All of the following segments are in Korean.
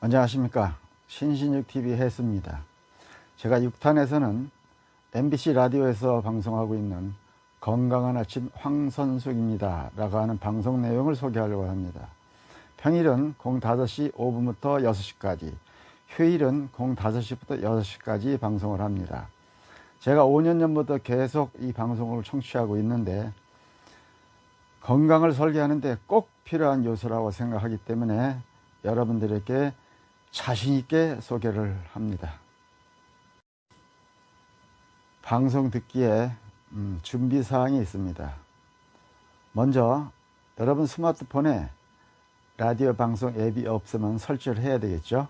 안녕하십니까. 신신육TV 해수입니다. 제가 6탄에서는 MBC 라디오에서 방송하고 있는 건강한 아침 황선숙입니다. 라고 하는 방송 내용을 소개하려고 합니다. 평일은 05시 5분부터 6시까지, 휴일은 05시부터 6시까지 방송을 합니다. 제가 5년 전부터 계속 이 방송을 청취하고 있는데 건강을 설계하는데 꼭 필요한 요소라고 생각하기 때문에 여러분들에게 자신 있게 소개를 합니다. 방송 듣기에 음, 준비 사항이 있습니다. 먼저 여러분 스마트폰에 라디오 방송 앱이 없으면 설치를 해야 되겠죠.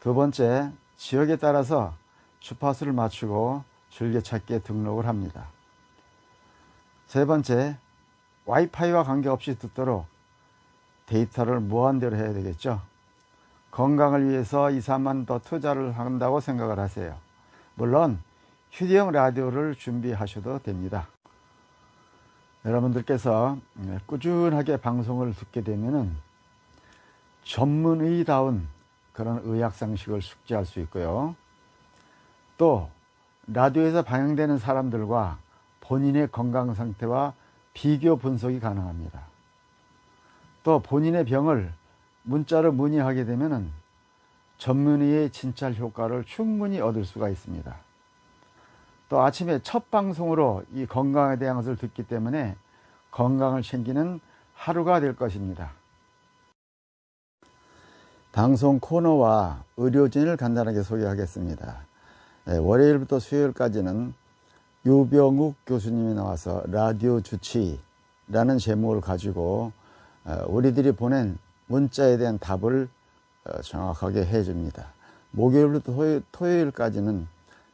두 번째, 지역에 따라서 주파수를 맞추고 즐겨찾기에 등록을 합니다. 세 번째, 와이파이와 관계없이 듣도록 데이터를 무한대로 해야 되겠죠. 건강을 위해서 2, 3만 더 투자를 한다고 생각을 하세요. 물론 휴대용 라디오를 준비하셔도 됩니다. 여러분들께서 꾸준하게 방송을 듣게 되면은 전문의다운 그런 의학 상식을 숙지할 수 있고요. 또 라디오에서 방영되는 사람들과 본인의 건강 상태와 비교 분석이 가능합니다. 또 본인의 병을 문자로 문의하게 되면은 전문의의 진찰 효과를 충분히 얻을 수가 있습니다. 또 아침에 첫 방송으로 이 건강에 대한 것을 듣기 때문에 건강을 챙기는 하루가 될 것입니다. 방송 코너와 의료진을 간단하게 소개하겠습니다. 네, 월요일부터 수요일까지는 유병욱 교수님이 나와서 라디오 주치라는 제목을 가지고 어, 우리들이 보낸 문자에 대한 답을 어, 정확하게 해줍니다. 목요일부터 토요일, 까지는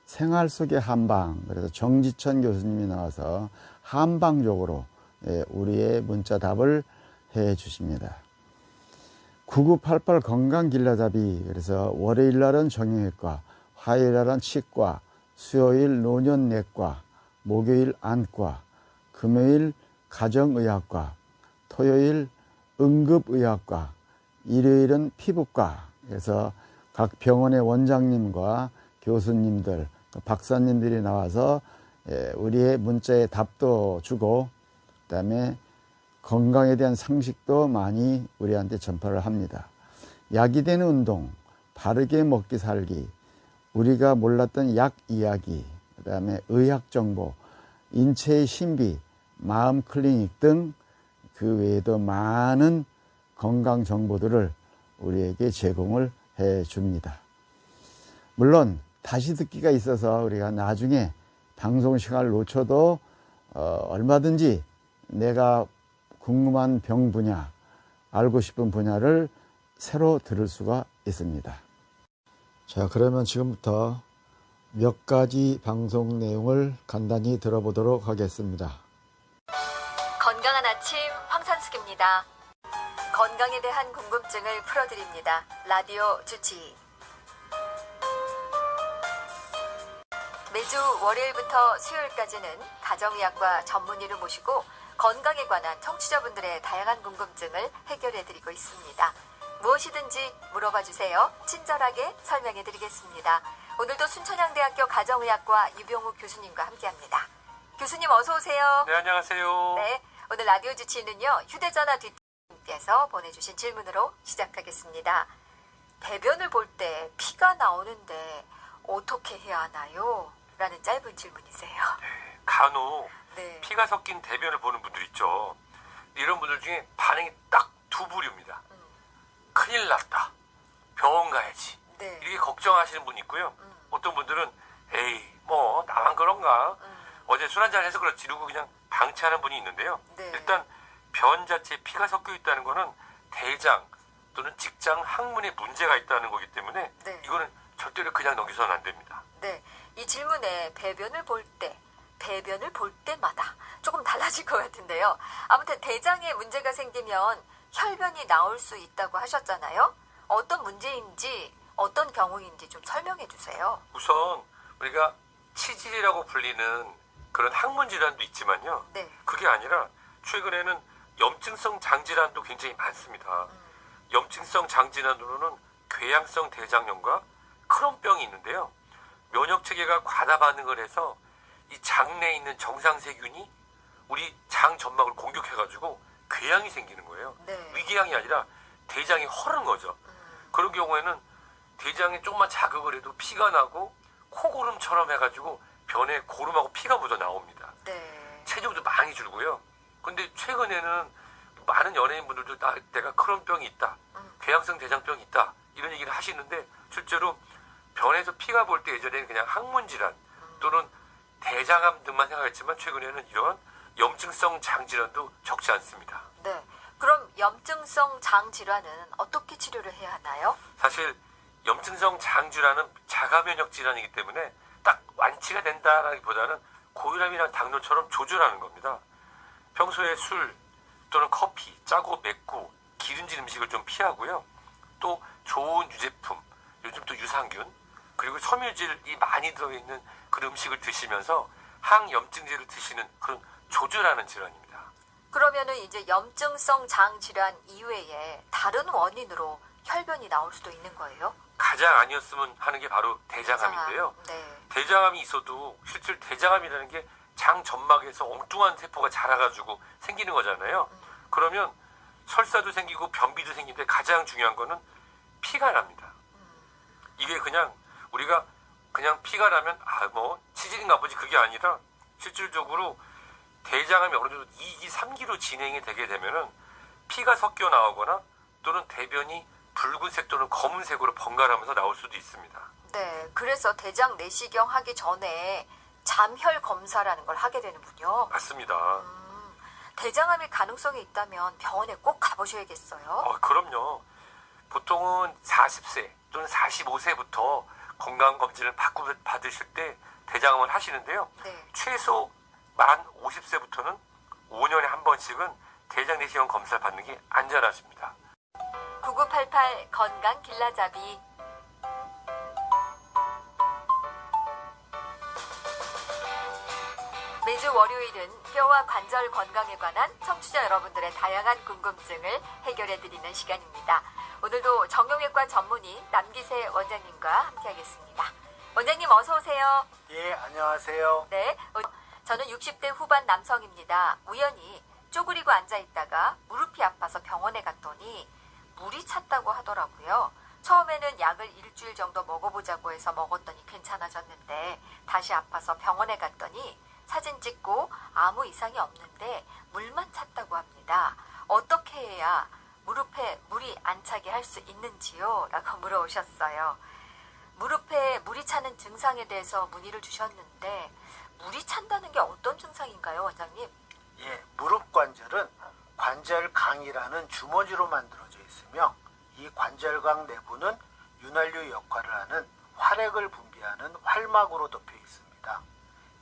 생활 속의 한방, 그래서 정지천 교수님이 나와서 한방적으로 예, 우리의 문자 답을 해 주십니다. 9988 건강길라잡이, 그래서 월요일 날은 정형외과, 화요일 날은 치과, 수요일 노년내과, 목요일 안과, 금요일 가정의학과, 토요일 응급의학과, 일요일은 피부과, 그래서 각 병원의 원장님과 교수님들, 박사님들이 나와서 예, 우리의 문자에 답도 주고, 그 다음에 건강에 대한 상식도 많이 우리한테 전파를 합니다. 약이 되는 운동, 바르게 먹기 살기, 우리가 몰랐던 약 이야기, 그 다음에 의학 정보, 인체의 신비, 마음 클리닉 등 그 외에도 많은 건강 정보들을 우리에게 제공을 해 줍니다. 물론 다시 듣기가 있어서 우리가 나중에 방송 시간을 놓쳐도 어, 얼마든지 내가 궁금한 병 분야, 알고 싶은 분야를 새로 들을 수가 있습니다. 자, 그러면 지금부터 몇 가지 방송 내용을 간단히 들어보도록 하겠습니다. 건강한 아침 황 산숙입니다. 건강에 대한 궁금증을 풀어드립니다. 라디오 주치. 매주 월요일부터 수요일까지는 가정의학과 전문의를 모시고 건강에 관한 청취자분들의 다양한 궁금증을 해결해드리고 있습니다. 무엇이든지 물어봐 주세요. 친절하게 설명해 드리겠습니다. 오늘도 순천향대학교 가정의학과 유병욱 교수님과 함께 합니다. 교수님 어서 오세요. 네, 안녕하세요. 네, 오늘 라디오 주치는요 휴대전화 뒷님께서 보내주신 질문으로 시작하겠습니다. 대변을 볼 때 피가 나오는데 어떻게 해야 하나요? 라는 짧은 질문이세요. 간혹 네. 피가 섞인 대변을 보는 분들 있죠. 이런 분들 중에 반응이 딱 두 부류입니다. 음, 큰일 났다. 병원 가야지. 네. 이렇게 걱정하시는 분이 있고요. 음, 어떤 분들은 에이 뭐 나만 그런가. 음, 어제 술 한잔 해서 그렇지 이러고 그냥 방치하는 분이 있는데요. 네. 일단 변 자체에 피가 섞여 있다는 거는 대장 또는 직장 항문에 문제가 있다는 거기 때문에 네. 이거는 절대로 그냥 넘기서는 안 됩니다. 네. 이 질문에 배변을 볼 때, 배변을 볼 때마다 조금 달라질 것 같은데요. 아무튼 대장에 문제가 생기면 혈변이 나올 수 있다고 하셨잖아요. 어떤 문제인지, 어떤 경우인지 좀 설명해 주세요. 우선 우리가 치질이라고 불리는 그런 항문 질환도 있지만요. 네. 그게 아니라 최근에는 염증성 장질환도 굉장히 많습니다. 음, 염증성 장질환으로는 궤양성 대장염과 크론병이 있는데요. 면역 체계가 과다 반응을 해서 이 장내에 있는 정상 세균이 우리 장 점막을 공격해 가지고 궤양이 생기는 거예요. 네. 위궤양이 아니라 대장이 허른 거죠. 음, 그런 경우에는 대장에 조금만 자극을 해도 피가 나고 코고름처럼 해가지고 변에 고름하고 피가 묻어 나옵니다. 네. 체중도 많이 줄고요. 근데 최근에는 많은 연예인분들도 나, 내가 크론병이 있다. 음. 궤양성 대장병이 있다. 이런 얘기를 하시는데 실제로 변에서 피가 볼 때 예전에는 그냥 항문질환 또는 대장암 등만 생각했지만 최근에는 이런 염증성 장질환도 적지 않습니다. 네. 그럼 염증성 장 질환은 어떻게 치료를 해야 하나요? 사실 염증성 장질환은 자가면역 질환이기 때문에 딱 완치가 된다라기보다는 고혈압이나 당뇨처럼 조절하는 겁니다. 평소에 술 또는 커피, 짜고 맵고 기름진 음식을 좀 피하고요. 또 좋은 유제품, 요즘 또 유산균, 그리고 섬유질이 많이 들어있는 그런 음식을 드시면서 항염증제를 드시는 그런 조절하는 질환입니다. 그러면은 이제 염증성 장 질환 이외에 다른 원인으로 혈변이 나올 수도 있는 거예요? 가장 아니었으면 하는 게 바로 대장암인데요. 네. 대장암이 있어도 실제 대장암이라는 게 장 점막에서 엉뚱한 세포가 자라가지고 생기는 거잖아요. 그러면 설사도 생기고 변비도 생기는데 가장 중요한 거는 피가 납니다. 이게 그냥 우리가 그냥 피가 나면 아 뭐 치질인가 보지 그게 아니라 실질적으로 대장암이 어느 정도 2기, 3기로 진행이 되게 되면은 피가 섞여 나오거나 또는 대변이 붉은색 또는 검은색으로 번갈아가면서 나올 수도 있습니다. 네. 그래서 대장 내시경 하기 전에 잠혈 검사라는 걸 하게 되는군요. 맞습니다. 음, 대장암일 가능성이 있다면 병원에 꼭 가보셔야겠어요. 어, 그럼요. 보통은 40세 또는 45세부터 건강검진을 받으실 때 대장암을 하시는데요. 네. 최소 만 50세부터는 5년에 한 번씩은 대장 내시경 검사를 받는 게 안전하십니다. 9988 건강 길라잡이 매주 월요일은 뼈와 관절 건강에 관한 청취자 여러분들의 다양한 궁금증을 해결해 드리는 시간입니다. 오늘도 정형외과 전문의 남기세 원장님과 함께하겠습니다. 원장님 어서 오세요. 예, 안녕하세요. 네, 어, 저는 60대 후반 남성입니다. 우연히 쪼그리고 앉아 있다가 무릎이 아파서 병원에 갔더니 물이 찼다고 하더라고요. 처음에는 약을 일주일 정도 먹어보자고 해서 먹었더니 괜찮아졌는데 다시 아파서 병원에 갔더니 사진 찍고 아무 이상이 없는데 물만 찼다고 합니다. 어떻게 해야 무릎에 물이 안 차게 할 수 있는지요? 라고 물어오셨어요. 무릎에 물이 차는 증상에 대해서 문의를 주셨는데 물이 찬다는 게 어떤 증상인가요, 원장님? 예, 무릎 관절은 관절 강이라는 주머니로 만들어져 있으며 이 관절강 내부는 윤활유 역할을 하는 활액을 분비하는 활막으로 덮여 있습니다.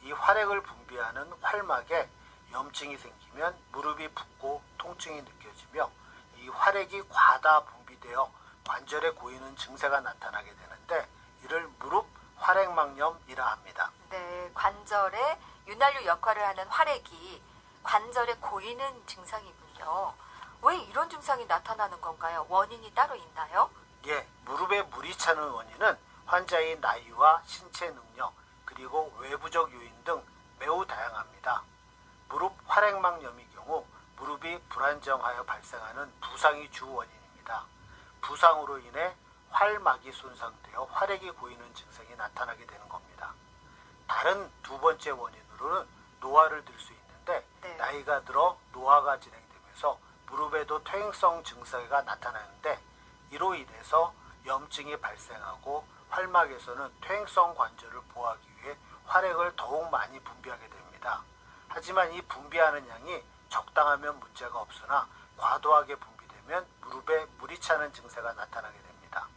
이 활액을 분비하는 활막에 염증이 생기면 무릎이 붓고 통증이 느껴지며 이 활액이 과다 분비되어 관절에 고이는 증세가 나타나게 되는데 이를 무릎 활액막염이라 합니다. 네, 관절에 윤활유 역할을 하는 활액이 관절에 고이는 증상이군요. 왜 이런 증상이 나타나는 건가요? 원인이 따로 있나요? 예, 무릎에 물이 차는 원인은 환자의 나이와 신체 능력, 그리고 외부적 요인 등 매우 다양합니다. 무릎 활액막염의 경우 무릎이 불안정하여 발생하는 부상이 주 원인입니다. 부상으로 인해 활막이 손상되어 활액이 고이는 증상이 나타나게 되는 겁니다. 다른 두 번째 원인으로는 노화를 들 수 있는데 네. 나이가 들어 노화가 진행되면서 무릎에도 퇴행성 증세가 나타나는데 이로 인해서 염증이 발생하고 활막에서는 퇴행성 관절을 보호하기 위해 활액을 더욱 많이 분비하게 됩니다. 하지만 이 분비하는 양이 적당하면 문제가 없으나 과도하게 분비되면 무릎에 물이 차는 증세가 나타나게 됩니다.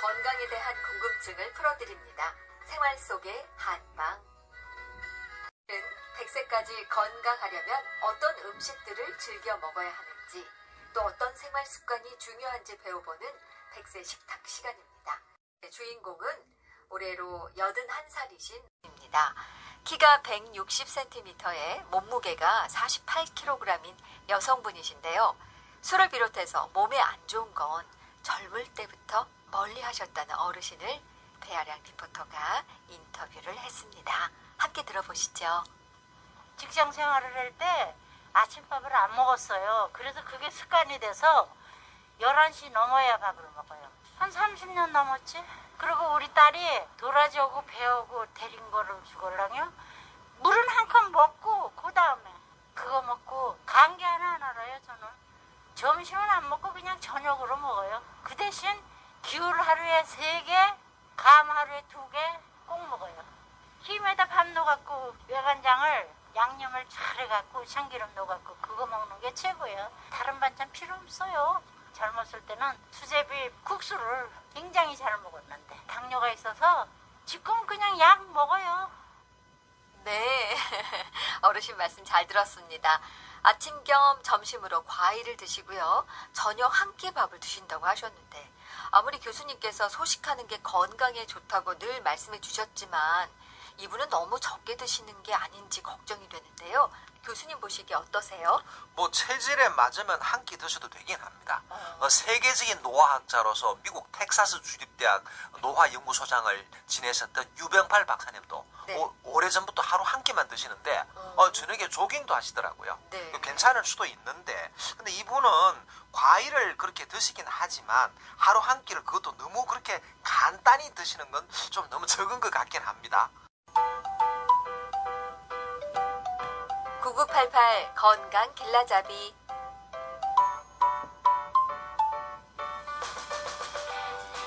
건강에 대한 궁금증을 풀어드립니다. 생활 속의 한방. 은 100세까지 건강하려면 어떤 음식들을 즐겨 먹어야 하는지, 또 어떤 생활 습관이 중요한지 배워보는 100세 식탁 시간입니다. 주인공은 올해로 81살이신 입니다. 키가 160cm에 몸무게가 48kg인 여성분이신데요. 술을 비롯해서 몸에 안 좋은 건 젊을 때부터 멀리 하셨다는 어르신을 배아량 리포터가 인터뷰를 했습니다. 함께 들어보시죠. 직장 생활을 할 때 아침밥을 안 먹었어요. 그래서 그게 습관이 돼서 11시 넘어야 밥을 먹어요. 한 30년 넘었지? 그리고 우리 딸이 도라지 오고 배 오고 데린 거를 주걸랑요. 물은 한 컵 먹고 그 다음에 그거 먹고 감기 하나 안 알아요 저는. 점심은 안 먹고 그냥 저녁으로 먹어요. 그 대신 귤 하루에 세 개, 감 하루에 두 개 꼭 먹어요. 김에다 밥 넣어갖고 외간장을 양념을 잘 해갖고 참기름 넣어갖고 그거 먹는 게 최고예요. 다른 반찬 필요 없어요. 젊었을 때는 수제비 국수를 굉장히 잘 먹었는데 당뇨가 있어서 지금 그냥 약 먹어요. 네, 어르신 말씀 잘 들었습니다. 아침 겸 점심으로 과일을 드시고요. 저녁 한 끼 밥을 드신다고 하셨는데 아무리 교수님께서 소식하는 게 건강에 좋다고 늘 말씀해 주셨지만 이분은 너무 적게 드시는 게 아닌지 걱정이 되는데요. 교수님 보시기에 어떠세요? 뭐 체질에 맞으면 한 끼 드셔도 되긴 합니다. 어, 세계적인 노화학자로서 미국 텍사스 주립대학 노화연구소장을 지내셨던 유병팔 박사님도 네. 오, 오래전부터 하루 한 끼만 드시는데 어, 저녁에 조깅도 하시더라고요. 네. 괜찮을 수도 있는데 근데 이분은 과일을 그렇게 드시긴 하지만 하루 한 끼를 그것도 너무 그렇게 간단히 드시는 건 좀 너무 적은 것 같긴 합니다. 9988 건강 길라잡이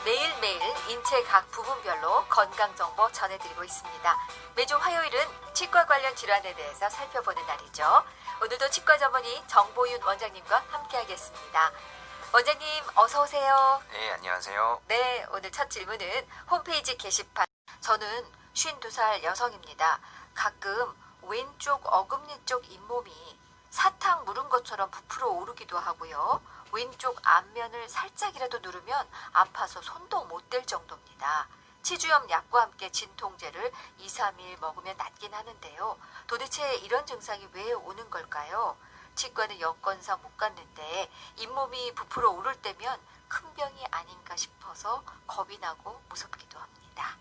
매일매일 인체 각 부분별로 건강 정보 전해드리고 있습니다. 매주 화요일은 치과 관련 질환에 대해서 살펴보는 날이죠. 오늘도 치과 전문의 정보윤 원장님과 함께하겠습니다. 원장님 어서 오세요. 네, 안녕하세요. 네, 오늘 첫 질문은 홈페이지 게시판. 저는 52살 여성입니다. 가끔 왼쪽 어금니 쪽 잇몸이 사탕 물은 것처럼 부풀어 오르기도 하고요. 왼쪽 앞면을 살짝이라도 누르면 아파서 손도 못 댈 정도입니다. 치주염 약과 함께 진통제를 2, 3일 먹으면 낫긴 하는데요. 도대체 이런 증상이 왜 오는 걸까요? 치과는 여건상 못 갔는데 잇몸이 부풀어 오를 때면 큰 병이 아닌가 싶어서 겁이 나고 무섭기도 합니다.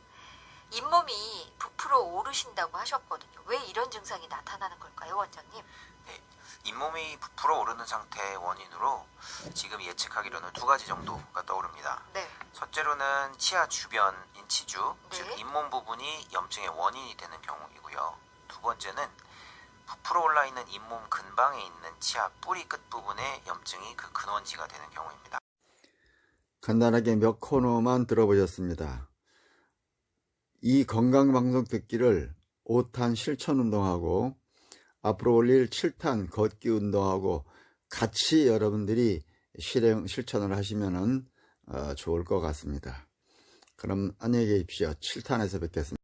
잇몸이 부풀어 오르신다고 하셨거든요. 왜 이런 증상이 나타나는 걸까요, 원장님? 네, 잇몸이 부풀어 오르는 상태의 원인으로 지금 예측하기로는 두 가지 정도가 떠오릅니다. 네. 첫째로는 치아 주변 인치주, 네. 즉 잇몸 부분이 염증의 원인이 되는 경우이고요. 두 번째는 부풀어 올라 있는 잇몸 근방에 있는 치아 뿌리 끝 부분에 염증이 그 근원지가 되는 경우입니다. 간단하게 몇 코너만 들어보셨습니다. 이 건강방송 듣기를 5탄 실천 운동하고 앞으로 올릴 7탄 걷기 운동하고 같이 여러분들이 실행, 실천을 하시면 좋을 것 같습니다. 그럼 안녕히 계십시오. 7탄에서 뵙겠습니다.